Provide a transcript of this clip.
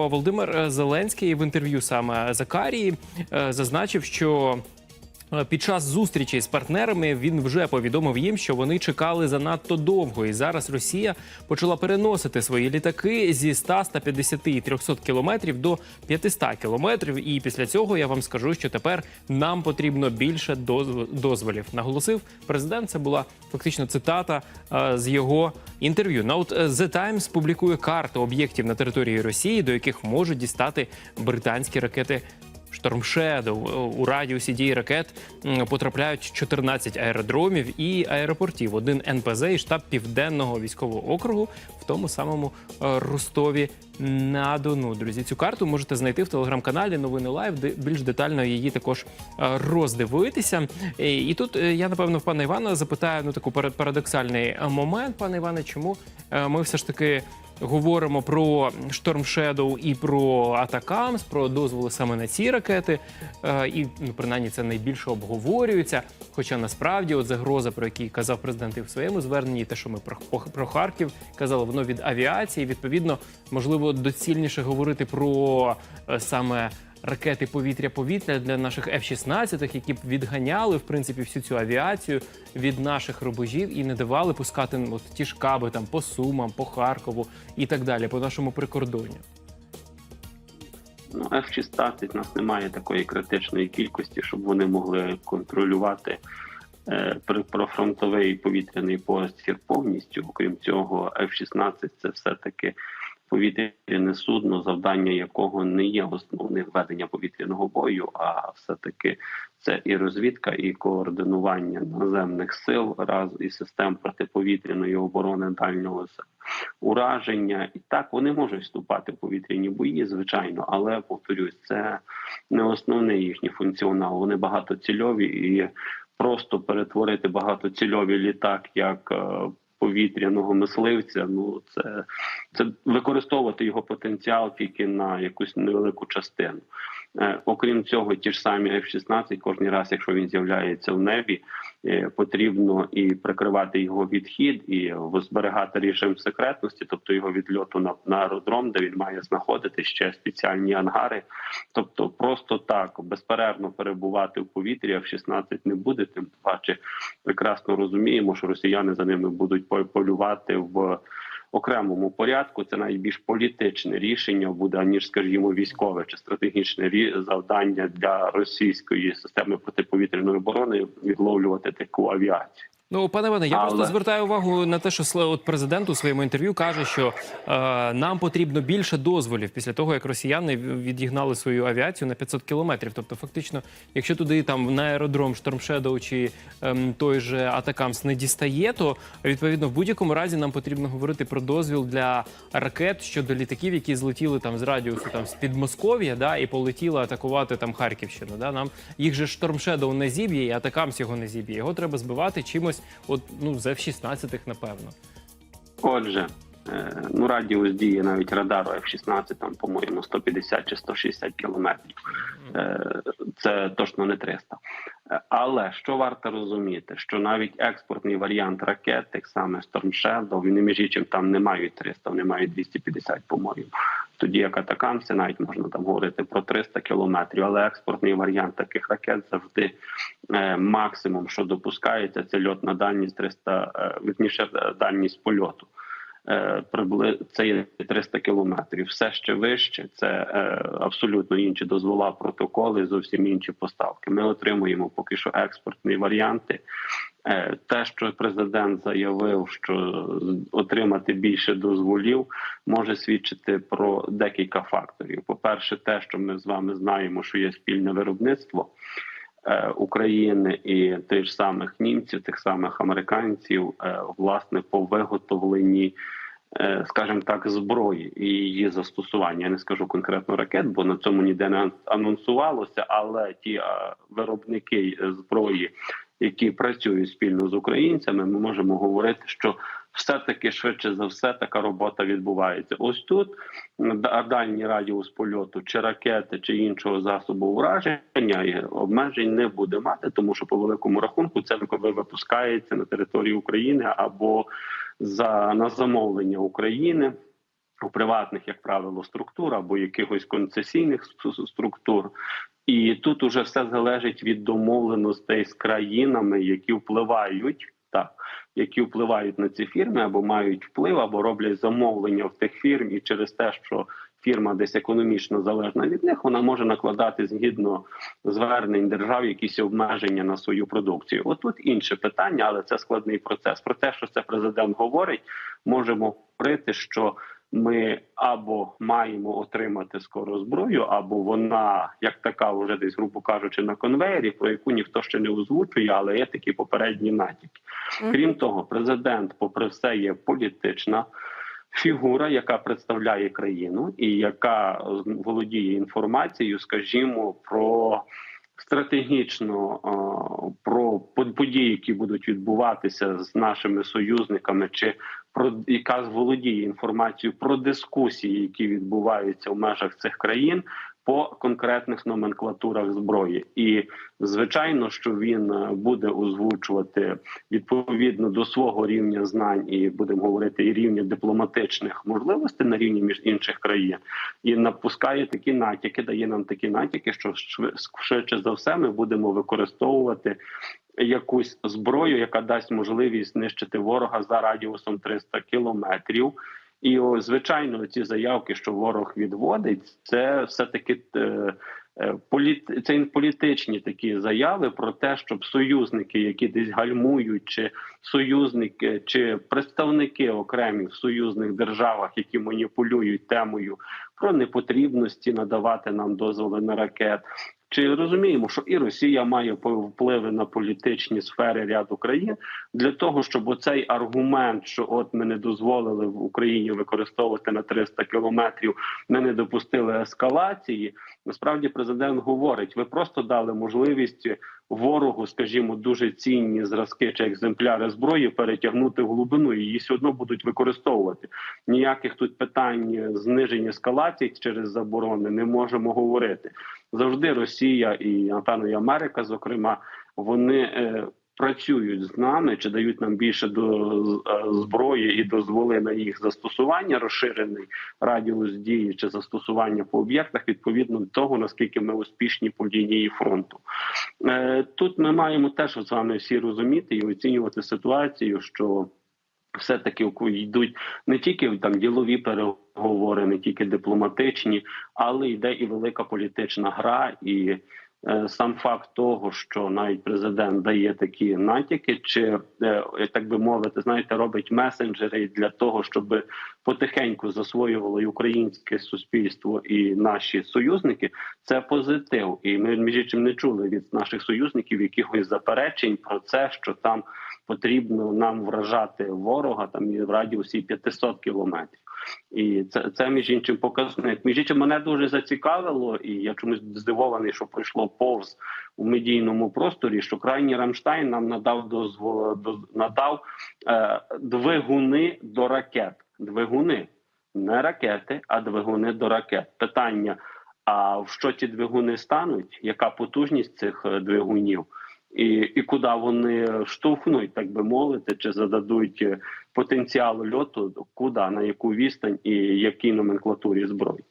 Володимир Зеленський в інтерв'ю саме Закарії е, зазначив, що е, під час зустрічі з партнерами він вже повідомив їм, що вони чекали занадто довго, і зараз Росія почала переносити свої літаки зі 100, 150 і 300 кілометрів до 500 кілометрів. І після цього я вам скажу, що тепер нам потрібно більше дозв- дозволів. Наголосив президент. Це була фактично цитата е, з його інтерв'ю. На от е, The Times публікує карту об'єктів на території Росії, до яких можуть дістати британські ракети. Storm Shadow. у радіусі дії ракет потрапляють 14 аеродромів і аеропортів, один НПЗ і штаб південного військового округу в тому самому е, Ростові на Дону. Друзі, цю карту можете знайти в телеграм-каналі Новини Лайв, де більш детально її також е, роздивитися. І, тут е, я напевно в пана Івана запитаю ну таку парад- парадоксальний момент, пане Іване, чому ми все ж таки. Говоримо про Storm Shadow і про Атакамс, про дозволи саме на ці ракети. Е, і ну, принаймні це найбільше обговорюється. Хоча насправді от загроза, про яку казав президент і в своєму зверненні, і те, що ми про, про Харків казали, воно від авіації. Відповідно, можливо, доцільніше говорити про е, саме. Ракети повітря-повітря для наших F-16, які б відганяли в принципі всю цю авіацію від наших рубежів і не давали пускати ну, от, ті ж каби там по Сумам, по Харкову і так далі, по нашому прикордонню. Ну, F-16 у нас немає такої критичної кількості, щоб вони могли контролювати е, профронтовий повітряний простір повністю. Окрім цього, F-16 це все-таки повітряне судно, завдання якого не є основним ведення повітряного бою, а все-таки це і розвідка, і координування наземних сил раз і систем протиповітряної оборони дальнього ураження. І так вони можуть вступати в повітряні бої, звичайно, але повторюсь, це не основний їхній функціонал. Вони багатоцільові і просто перетворити багатоцільовий літак як е, повітряного мисливця. Ну це, це використовувати його потенціал тільки на якусь невелику частину. Е, Окрім цього, ті ж самі F-16, кожен раз, якщо він з'являється в небі, потрібно і прикривати його відхід, і зберігати режим секретності, тобто його відльоту на, на аеродром, де він має знаходити ще спеціальні ангари. Тобто, просто так безперервно перебувати в повітрі F-16 не буде. Тим паче прекрасно розуміємо, що росіяни за ними будуть по- полювати в окремому порядку. Це найбільш політичне рішення буде аніж, скажімо, військове чи стратегічне завдання для російської системи протиповітряної оборони відловлювати таку авіацію. Ну, пане Іване, я Але- просто звертаю увагу на те, що от президент у своєму інтерв'ю каже, що е, нам потрібно більше дозволів після того, як росіяни відігнали свою авіацію на 500 кілометрів. Тобто, фактично, якщо туди там на аеродром Shadow чи ем, той же Атакамс не дістає, то відповідно в будь-якому разі нам потрібно говорити про дозвіл для ракет щодо літаків, які злетіли там з радіусу там з Підмосков'я, да, і полетіли атакувати там Харківщину. Да, нам їх же Shadow не зіб'є, і Атакамс його не зіб'є. Його треба збивати чимось, от ну з F-16, напевно. Отже, е, ну радіус дії навіть радару F-16, там, по-моєму, 150 чи 160 кілометрів. Е, Це точно не 300. Е, Але що варто розуміти, що навіть експортний варіант ракет, тих саме Storm Shadow, вони між іншим там не мають 300, вони мають 250, по-моєму. Тоді як атакамці, навіть можна там говорити про 300 кілометрів, але експортний варіант таких ракет завжди е, максимум, що допускається, це льотна дальність 300, е, вірніше, е, дальність польоту. Е, прибли це є 300 кілометрів. Все ще вище. Це е, абсолютно інші дозвола, протоколи, зовсім інші поставки. Ми отримуємо поки що експортні варіанти. Е, те, що президент заявив, що отримати більше дозволів, може свідчити про декілька факторів. По перше, те, що ми з вами знаємо, що є спільне виробництво. Е, України і тих самих німців, тих самих американців, е, власне, по виготовленні, е, скажімо так, зброї і її застосування. Я не скажу конкретно ракет, бо на цьому ніде не анонсувалося. Але ті виробники зброї, які працюють спільно з українцями, ми можемо говорити, що все-таки швидше за все така робота відбувається. Ось тут да- дальній радіус польоту, чи ракети, чи іншого засобу ураження і обмежень не буде мати, тому що по великому рахунку це коли випускається на території України або за на замовлення України. у приватних, як правило, структур або якихось концесійних структур. І тут уже все залежить від домовленостей з країнами, які впливають так, які впливають на ці фірми, або мають вплив, або роблять замовлення в тих фірм, і через те, що фірма десь економічно залежна від них, вона може накладати згідно звернень держав якісь обмеження на свою продукцію. Отут інше питання, але це складний процес. Про те, що це президент говорить, можемо говорити, що ми або маємо отримати скоро зброю, або вона як така, вже десь, грубо кажучи, на конвеєрі, про яку ніхто ще не озвучує, але є такі попередні натяки. Крім того, президент, попри все, є політична фігура, яка представляє країну і яка володіє інформацією, скажімо, про стратегічно про под- події, які будуть відбуватися з нашими союзниками, чи про яка володіє інформацією про дискусії, які відбуваються в межах цих країн. По конкретних номенклатурах зброї, і звичайно, що він е, буде озвучувати відповідно до свого рівня знань, і будемо говорити і рівня дипломатичних можливостей на рівні між інших країн, і напускає такі натяки, дає нам такі натяки, що шви- швидше за все ми будемо використовувати якусь зброю, яка дасть можливість знищити ворога за радіусом 300 кілометрів. І звичайно, ці заявки, що ворог відводить, це все таки е, е, це політичні такі заяви про те, щоб союзники, які десь гальмують, чи союзники, чи представники окремі в союзних державах, які маніпулюють темою про непотрібності надавати нам дозволи на ракет. Чи розуміємо, що і Росія має впливи на політичні сфери ряду країн для того, щоб оцей аргумент, що от ми не дозволили в Україні використовувати на 300 кілометрів, ми не допустили ескалації. Насправді, президент говорить: ви просто дали можливість ворогу, скажімо, дуже цінні зразки чи екземпляри зброї перетягнути в глибину, і її все одно будуть використовувати. Ніяких тут питань зниження ескалації через заборони не можемо говорити. Завжди Росія і напевно і Америка, зокрема, вони е, працюють з нами чи дають нам більше до е, зброї і дозволи на їх застосування, розширений радіус дії чи застосування по об'єктах відповідно до того наскільки ми успішні по лінії фронту. Е, тут ми маємо теж з вами всі розуміти і оцінювати ситуацію, що все таки йдуть не тільки там ділові переговори, не тільки дипломатичні, але йде і велика політична гра. І сам факт того, що навіть президент дає такі натяки, чи е, так би мовити, знаєте, робить месенджери для того, щоб потихеньку засвоювало і українське суспільство і наші союзники. Це позитив, і ми між іншим не чули від наших союзників якихось заперечень про це, що там потрібно нам вражати ворога там і в радіусі 500 кілометрів. І це це між іншим показник. Між іншим мене дуже зацікавило, і я чомусь здивований, що пройшло повз у медійному просторі. Що крайній Рамштайн нам надав дозвол до надав е, двигуни до ракет. Двигуни не ракети, а двигуни до ракет. Питання: а в що ці двигуни стануть? Яка потужність цих е, двигунів? І і куди вони штовхнуть, так би мовити, чи зададуть потенціал льоту, куди на яку відстань і якій номенклатурі зброї.